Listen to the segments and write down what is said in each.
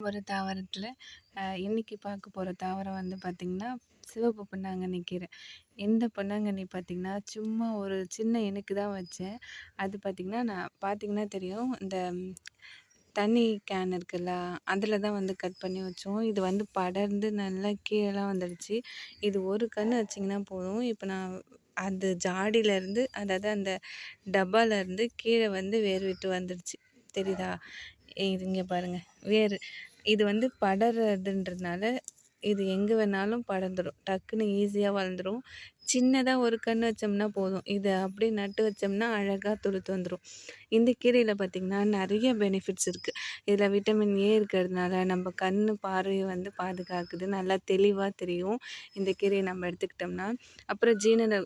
ஒரு தாவரத்தில் இன்றைக்கி பார்க்க போகிற தாவரம் வந்து பார்த்திங்கன்னா சிவப்பு பொன்னாங்கண்ணி கீரை இந்த பொன்னாங்கண்ணி பார்த்திங்கன்னா சும்மா ஒரு சின்ன இனுக்கு தான் வச்சேன். அது பார்த்திங்கன்னா நான் பார்த்திங்கன்னா தெரியும் இந்த தண்ணி கேன் இருக்குல்ல அதில் தான் வந்து கட் பண்ணி வச்சோம். இது வந்து படர்ந்து நல்லா கீழேலாம் வந்துடுச்சு. இது ஒரு கன்று வச்சிங்கன்னா போதும். இப்போ நான் அந்த ஜாடியிலேருந்து அதாவது அந்த டப்பாலேருந்து கீழே வந்து வேர் விட்டு வந்துடுச்சு. தெரியுதா? இங்கே பாருங்கள் வேர் இது வந்து படர்றதுன்றதுனால இது எங்கே வேணாலும் படர்ந்துடும் டக்குன்னு ஈஸியாக வளர்ந்துடும் சின்னதாக ஒரு கன்று வச்சோம்னா போதும். இதை அப்படியே நட்டு வச்சோம்னா அழகாக துளுத்து வந்துடும் இந்த கீரையில் பார்த்திங்கன்னா நிறைய பெனிஃபிட்ஸ் இருக்குது இதில் விட்டமின் ஏ இருக்கிறதுனால நம்ம கண் பார்வையை வந்து பாதுகாக்குது. நல்லா தெளிவாக தெரியும். இந்த கீரையை நம்ம எடுத்துக்கிட்டோம்னா. அப்புறம் ஜீரண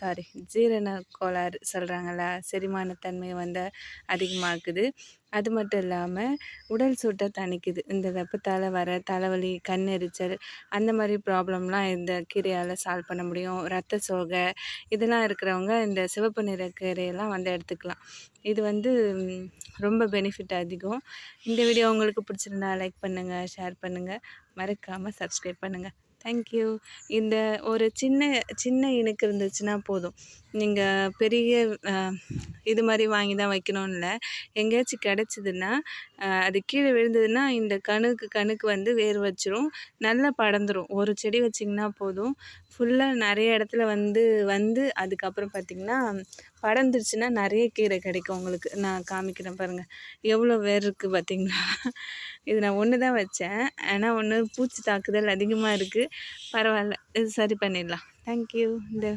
சாரி ஜீரண கோளாறு சொல்கிறாங்கள்ல செரிமானத்தன்மை வந்து அதிகமாக்குது அது மட்டும் இல்லாமல் உடல் சூட்டை தணிக்குது. இந்த வெப்பத்தால் வர தலைவலி கண் எரிச்சல் அந்த மாதிரி ப்ராப்ளம்லாம் இந்த கீரையால் சால்வ் பண்ண முடியும். ரத்த சோகை இதெல்லாம் இருக்கிறவங்க இந்த சிவப்பு நிற கீரையெல்லாம் வந்து எடுத்துக்கலாம். இது வந்து ரொம்ப பெனிஃபிட் அதிகம். இந்த வீடியோ உங்களுக்கு பிடிச்சிருந்தா லைக் பண்ணுங்கள் ஷேர் பண்ணுங்கள் மறக்காமல் சப்ஸ்கிரைப் பண்ணுங்கள் தேங்க்யூ இந்த ஒரு சின்ன சின்ன இணுக்கு இருந்துச்சுன்னா போதும். நீங்கள் பெரிய இது மாதிரி வாங்கி தான் வைக்கணும்னு இல்லை. எங்கேயாச்சும் கிடச்சிதுன்னா அது கீழே விழுந்ததுன்னா இந்த கணுக்கு கணுக்கு வந்து வேர் வச்சிரும். நல்லா படர்ந்துடும் ஒரு செடி வச்சிங்கன்னா போதும். ஃபுல்லாக நிறைய இடத்துல வந்து வந்து அதுக்கப்புறம் பார்த்திங்கன்னா படர்ந்துருச்சுன்னா நிறைய கீரை கிடைக்கும் உங்களுக்கு. நான் காமிக்கிறேன் பாருங்கள் எவ்வளோ வேர் இருக்குது பார்த்திங்களா? இது நான் ஒன்று தான் வச்சேன். ஆனால் ஒன்று பூச்சி தாக்குதல் அதிகமாக இருக்குது பரவாயில்ல. இது சரி பண்ணிடலாம். தேங்க்யூ இந்த